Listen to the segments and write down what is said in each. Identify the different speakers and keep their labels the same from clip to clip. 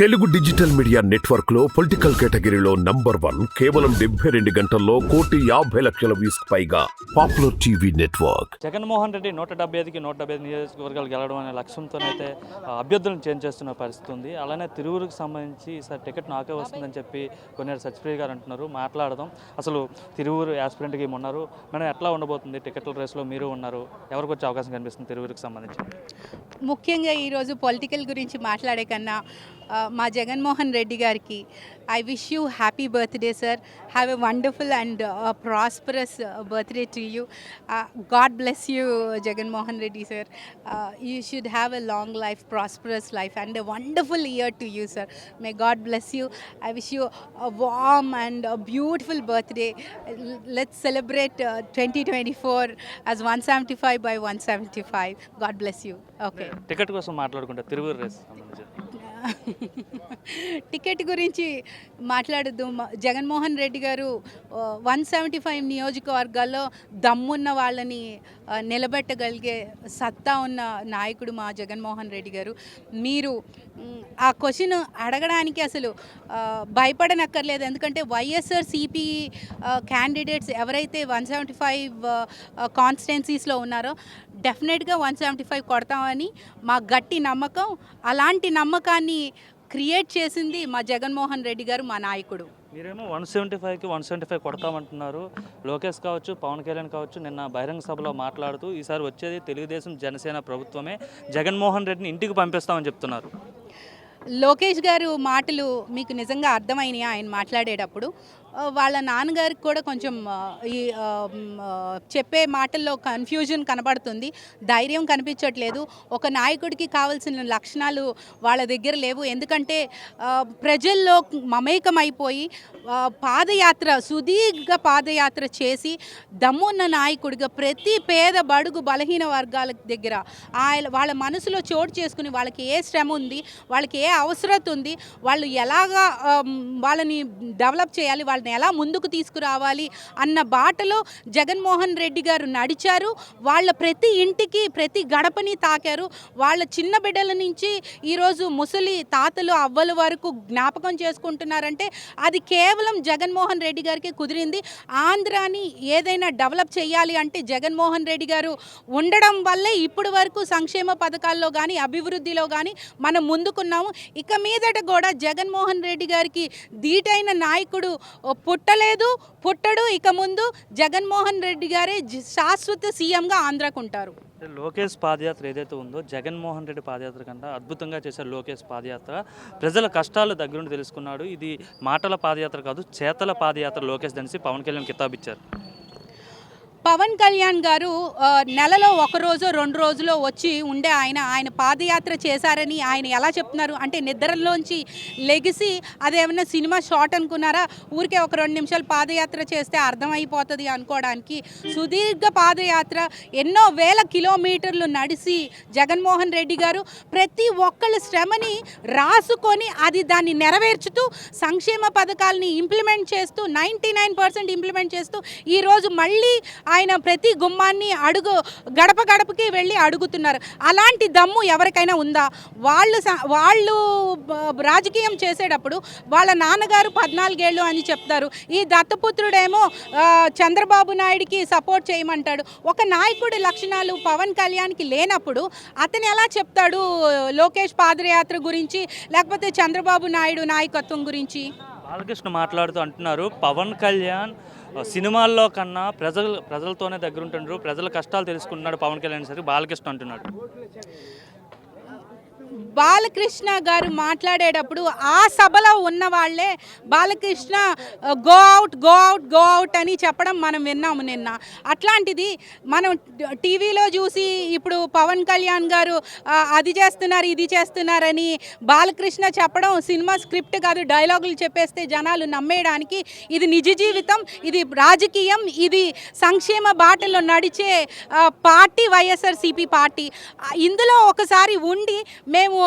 Speaker 1: Telugu digital media నెట్వర్క్లో political కేటగిరీలో number one కేవలం డెబ్బై రెండు గంటల్లో కోటి యాభై లక్షల వ్యూస్ పైగా popular TV network.
Speaker 2: Jaganmohan Reddy నూట డెబ్బై ఐదుకి నూట డెబ్బై ఐదు నియోజకవర్గాలు గెలవడం అనే లక్ష్యంతోనైతే అభ్యర్థులను చేంజ్ చేస్తున్న పరిస్థితి ఉంది. అలానే తిరువురుకు సంబంధించి ఈసారి టికెట్ నాకే వస్తుందని చెప్పి కొన్నేరు సత్యప్రియ గారు అంటున్నారు. మాట్లాడదాం. అసలు తిరువురు యాస్పిరెంట్కి ఉన్నారు మేడం ఎట్లా ఉండబోతుంది టికెట్ల రేస్లో మీరు ఉన్నారు? ఎవరికి వచ్చే అవకాశం కనిపిస్తుంది తిరువురుకు సంబంధించి?
Speaker 3: ముఖ్యంగా ఈరోజు పొలిటికల్ గురించి మాట్లాడే కన్నా మా జగన్మోహన్ రెడ్డి గారికి I wish you happy birthday sir have a wonderful and prosperous birthday to you God bless you Jaganmohan Reddy sir you should have a long life prosperous life and a wonderful year to you sir may God bless you I wish you warm and beautiful birthday let's celebrate twenty twenty four as one seventy five by one seventy five God bless you okay
Speaker 2: ticket కోసం మాట్లాడుకుంటా Tiruvuru race సంబంధించి
Speaker 3: ticket గురించి మాట్లాడద్దు. జగన్మోహన్ రెడ్డి గారు one seventy five నియోజకవర్గాల్లో దమ్మున్న వాళ్ళని నిలబెట్టగలిగే సత్తా ఉన్న నాయకుడు మా జగన్మోహన్ రెడ్డి గారు. మీరు ఆ క్వశ్చన్ అడగడానికి అసలు భయపడనక్కర్లేదు. ఎందుకంటే వైఎస్ఆర్ సిపి క్యాండిడేట్స్ ఎవరైతే వన్ సెవెంటీ ఫైవ్ కాన్స్టిట్యున్సీస్లో ఉన్నారో డెఫినెట్గా వన్ సెవెంటీ ఫైవ్ కొడతామని మా గట్టి నమ్మకం. అలాంటి నమ్మకాన్ని క్రియేట్ చేసింది మా జగన్మోహన్ రెడ్డి గారు మా నాయకుడు.
Speaker 2: మీరేమో వన్ సెవెంటీ ఫైవ్కి వన్ సెవెంటీ ఫైవ్ కొడతామంటున్నారు. లోకేష్ కావచ్చు పవన్ కళ్యాణ్ కావచ్చు నిన్న బహిరంగ సభలో మాట్లాడుతూ ఈసారి వచ్చేది తెలుగుదేశం జనసేన ప్రభుత్వమే. జగన్మోహన్ రెడ్డిని ఇంటికి పంపిస్తామని చెప్తున్నారు.
Speaker 3: లోకేష్ గారు మాటలు మీకు నిజంగా అర్థమైనాయా? ఆయన మాట్లాడేటప్పుడు వాళ్ళ నాన్నగారికి కూడా కొంచెం ఈ చెప్పే మాటల్లో కన్ఫ్యూజన్ కనబడుతుంది. ధైర్యం కనిపించట్లేదు. ఒక నాయకుడికి కావాల్సిన లక్షణాలు వాళ్ళ దగ్గర లేవు. ఎందుకంటే ప్రజల్లో మమేకమైపోయి పాదయాత్ర సుదీర్ఘ పాదయాత్ర చేసి దమ్మున్న నాయకుడిగా ప్రతి పేద బడుగు బలహీన వర్గాల దగ్గర ఆయన వాళ్ళ మనసులో చోటు చేసుకుని వాళ్ళకి ఏ శ్రమ ఉంది వాళ్ళకి ఏ అవసరత ఉంది వాళ్ళు ఎలాగా వాళ్ళని డెవలప్ చేయాలి వాళ్ళని ఎలా ముందుకు తీసుకురావాలి అన్న బాటలో జగన్మోహన్ రెడ్డి గారు నడిచారు. వాళ్ళ ప్రతి ఇంటికి ప్రతి గడపని తాకారు. వాళ్ళ చిన్న బిడ్డల నుంచి ఈరోజు ముసలి తాతలు అవ్వల వరకు జ్ఞాపకం చేసుకుంటున్నారంటే అది కేవలం జగన్మోహన్ రెడ్డి గారికి కుదిరింది. ఆంధ్రాని ఏదైనా డెవలప్ చేయాలి అంటే జగన్మోహన్ రెడ్డి గారు ఉండడం వల్లే ఇప్పటి వరకు సంక్షేమ పథకాల్లో కానీ అభివృద్ధిలో కానీ మనం ముందుకున్నాము. ఇక మీదట కూడా జగన్మోహన్ రెడ్డి గారికి ధీటైన నాయకుడు పుట్టలేదు పుట్టడు. ఇక ముందు జగన్మోహన్ రెడ్డి గారే శాశ్వత సీఎంగా ఆంధ్రాకు ఉంటారు.
Speaker 2: లోకేష్ పాదయాత్ర ఏదైతే ఉందో జగన్మోహన్ రెడ్డి పాదయాత్ర కన్నా అద్భుతంగా చేశారు లోకేష్ పాదయాత్ర. ప్రజల కష్టాలు దగ్గరుండి తెలుసుకున్నాడు. ఇది మాటల పాదయాత్ర కాదు చేతల పాదయాత్ర లోకేష్ దనిసి పవన్ కళ్యాణ్ కితాబ్ ఇచ్చారు
Speaker 3: పవన్ కళ్యాణ్ గారు నెలలో ఒక రోజు రెండు రోజులో వచ్చి ఉండే ఆయన ఆయన పాదయాత్ర చేశారని ఆయన ఎలా చెప్తున్నారు? అంటే నిద్రలోంచి లెగిసి అదేమన్నా సినిమా షార్ట్ అనుకున్నారా? ఊరికే ఒక రెండు నిమిషాలు పాదయాత్ర చేస్తే అర్థమైపోతుంది అనుకోవడానికి. సుదీర్ఘ పాదయాత్ర ఎన్నో వేల కిలోమీటర్లు నడిచి జగన్మోహన్ రెడ్డి గారు ప్రతి ఒక్కళ్ళ శ్రమని రాసుకొని అది దాన్ని నెరవేర్చుతూ సంక్షేమ పథకాలని ఇంప్లిమెంట్ చేస్తూ నైంటీ నైన్ పర్సెంట్ ఇంప్లిమెంట్ చేస్తూ ఈరోజు మళ్ళీ ఆయన ప్రతి గుమ్మాన్ని అడుగు గడప గడపకి వెళ్ళి అడుగుతున్నారు. అలాంటి దమ్ము ఎవరికైనా ఉందా? వాళ్ళు స- వాళ్ళు రాజకీయం చేసేటప్పుడు వాళ్ళ నాన్నగారు పద్నాలుగేళ్ళు అని చెప్తారు. ఈ దత్తపుత్రుడేమో చంద్రబాబు నాయుడికి సపోర్ట్ చేయమంటాడు. ఒక నాయకుడి లక్షణాలు పవన్ కళ్యాణ్కి లేనప్పుడు అతను ఎలా చెప్తాడు లోకేష్ పాదయాత్ర గురించి లేకపోతే చంద్రబాబు నాయుడు నాయకత్వం గురించి?
Speaker 2: బాలకృష్ణ మాట్లాడుతూ అంటున్నారు పవన్ కళ్యాణ్ సినిమాల్లో కన్నా ప్రజలు ప్రజలతోనే దగ్గర ఉంటున్నారు ప్రజల కష్టాలు తెలుసుకుంటున్నాడు పవన్ కళ్యాణ్ సరే బాలకృష్ణ అంటున్నాడు.
Speaker 3: బాలకృష్ణ గారు మాట్లాడేటప్పుడు ఆ సభలో ఉన్న వాళ్ళే Balakrishna go out go out go out అని చెప్పడం మనం విన్నాము నిన్న. అట్లాంటిది మనం టీవీలో చూసి ఇప్పుడు పవన్ కళ్యాణ్ గారు అది చేస్తున్నారు ఇది చేస్తున్నారని బాలకృష్ణ చెప్పడం సినిమా స్క్రిప్ట్ కాదు డైలాగులు చెప్పేస్తే జనాలు నమ్మేయడానికి ఇది నిజ జీవితం ఇది రాజకీయం ఇది సంక్షేమ బాటలో నడిచే పార్టీ వైఎస్ఆర్ సిపి పార్టీ ఇందులో ఒకసారి ఉండి మే మేము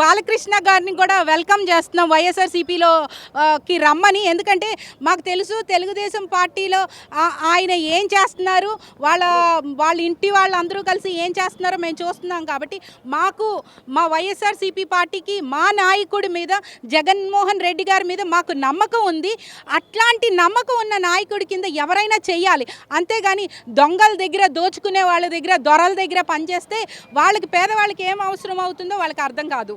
Speaker 3: బాలకృష్ణ గారిని కూడా వెల్కమ్ చేస్తున్నాం వైఎస్ఆర్సీపీలో కి రమ్మని. ఎందుకంటే మాకు తెలుసు తెలుగుదేశం పార్టీలో ఆయన ఏం చేస్తున్నారు వాళ్ళ వాళ్ళ ఇంటి వాళ్ళందరూ కలిసి ఏం చేస్తున్నారో మేము చూస్తున్నాం కాబట్టి మాకు మా వైఎస్ఆర్సీపీ పార్టీకి మా నాయకుడి మీద జగన్మోహన్ రెడ్డి గారి మీద మాకు నమ్మకం ఉంది. అట్లాంటి నమ్మకం ఉన్న నాయకుడి కింద ఎవరైనా చేయాలి. అంతేగాని దొంగల దగ్గర దోచుకునే వాళ్ళ దగ్గర దొరల దగ్గర పనిచేస్తే వాళ్ళకి పేదవాళ్ళకి ఏం అవసరం అవుతుందో వాళ్ళకి అర్థం కాదు.